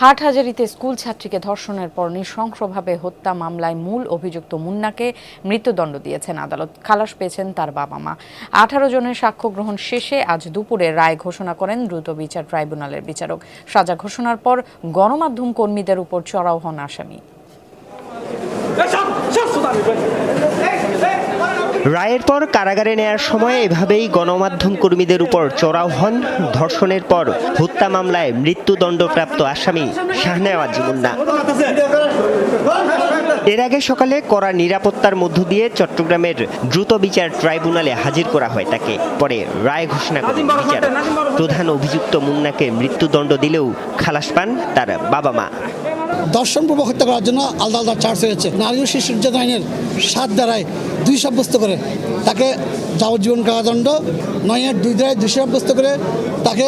হাটহাজারিতে school ছাত্রীকে ধর্ষণের পর নৃশংসভাবে হত্যা মামলায় মূল অভিযুক্ত মুন্নাকে মৃত্যুদণ্ড দিয়েছেন আদালত। খালাস পেয়েছেন তার বাবা মা। আঠারো জনের সাক্ষ্য গ্রহণ শেষে আজ দুপুরে রায় ঘোষণা করেন দ্রুত বিচার ট্রাইব্যুনালের বিচারক। সাজা ঘোষণার পর গণমাধ্যম কর্মীদের উপর চড়াও হন আসামি। রায়ের পর কারাগারে নেয়ার সময় এভাবেই গণমাধ্যম কর্মীদের উপর চড়াও হন। ধর্ষণের পর হত্যা মামলায় মৃত্যুদণ্ডপ্রাপ্ত আসামি শাহনেওয়াজ মুন্না। এর আগে সকালে কড়া নিরাপত্তার মধ্য দিয়ে চট্টগ্রামের দ্রুত বিচার ট্রাইব্যুনালে হাজির করা হয় তাকে। পরে রায় ঘোষণা করেন বিচার প্রধান অভিযুক্ত মুন্নাকে মৃত্যুদণ্ড দিলেও খালাস পান তার বাবা মা। দর্শনপূর্বক হত্যা করার জন্য আলাদা আলাদা চার্জ হয়েছে নারী ও শিশু নির্যাতন আইনের সাত দ্বারায় দুই সাব্যস্ত করে। তাকে যাবজ্জীবন কারাদণ্ড, নয়ের দুই দ্বারায় দুই সাব্যস্ত করে তাকে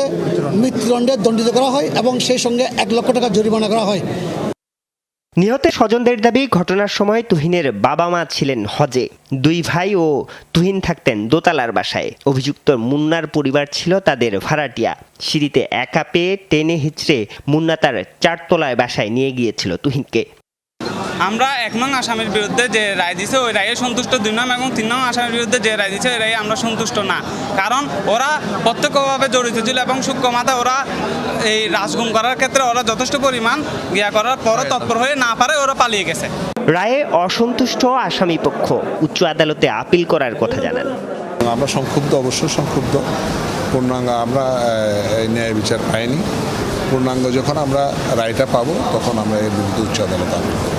মৃত্যুদণ্ডে দণ্ডিত করা হয় এবং সেই সঙ্গে এক লক্ষ টাকা জরিমানা করা হয়। নিহতের স্বজনদের দাবি, ঘটনার সময় তুহিনের বাবা মা ছিলেন হজে। দুই ভাই ও তুহিন থাকতেন দোতালার বাসায়। অভিযুক্ত মুন্নার পরিবার ছিল তাদের ভাড়াটিয়া। সিঁড়িতে একা পেয়ে টেনে হিচড়ে মুন্না তার চারতলায় বাসায় নিয়ে গিয়েছিল তুহিনকে। আমরা এক নং আসামের বিরুদ্ধে যে রায় দিছে ওই রায়ে সন্তুষ্ট দুই নং এবং তিন নং আসামের বিরুদ্ধে যে রায় দিছে ওই রায়ে আমরা সন্তুষ্ট না। কারণ ওরা প্রত্যক্ষভাবে জড়িত ছিল এবং সূক্ষ্মমাতা ওরা এই রাজগুম করার ক্ষেত্রে ওরা যথেষ্ট পরিমাণ গিয়া করার পরও তৎপর হয়ে না পারে ওরা পালিয়ে গেছে। রায়ে অসন্তুষ্ট আসামি পক্ষ উচ্চ আদালতে আপিল করার কথা জানান। আমরা সংক্ষুব্ধ অবশ্যই সংক্ষুব্ধ। পূর্ণাঙ্গ আমরা এই ন্যায় বিচার পাইনি। পূর্ণাঙ্গ যখন আমরা রায়টা পাবো তখন আমরা এর বিরুদ্ধে উচ্চ আদালতে আপিল করব।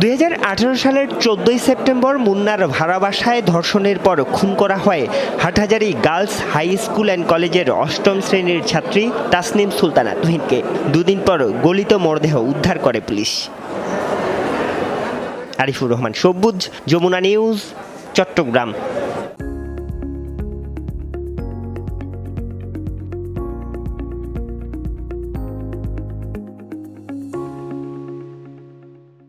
দু হাজার আঠেরো সালের চোদ্দই সেপ্টেম্বর মুন্নার ভাড়াবাসায় ধর্ষণের পর খুন করা হয় Hathazari girls high school and কলেজের অষ্টম শ্রেণির ছাত্রী তাসনিম সুলতানা তুহিনকে। দুদিন পর গলিত মরদেহ উদ্ধার করে পুলিশ। আরিফুর রহমান, সবুজ, যমুনা নিউজ, চট্টগ্রাম।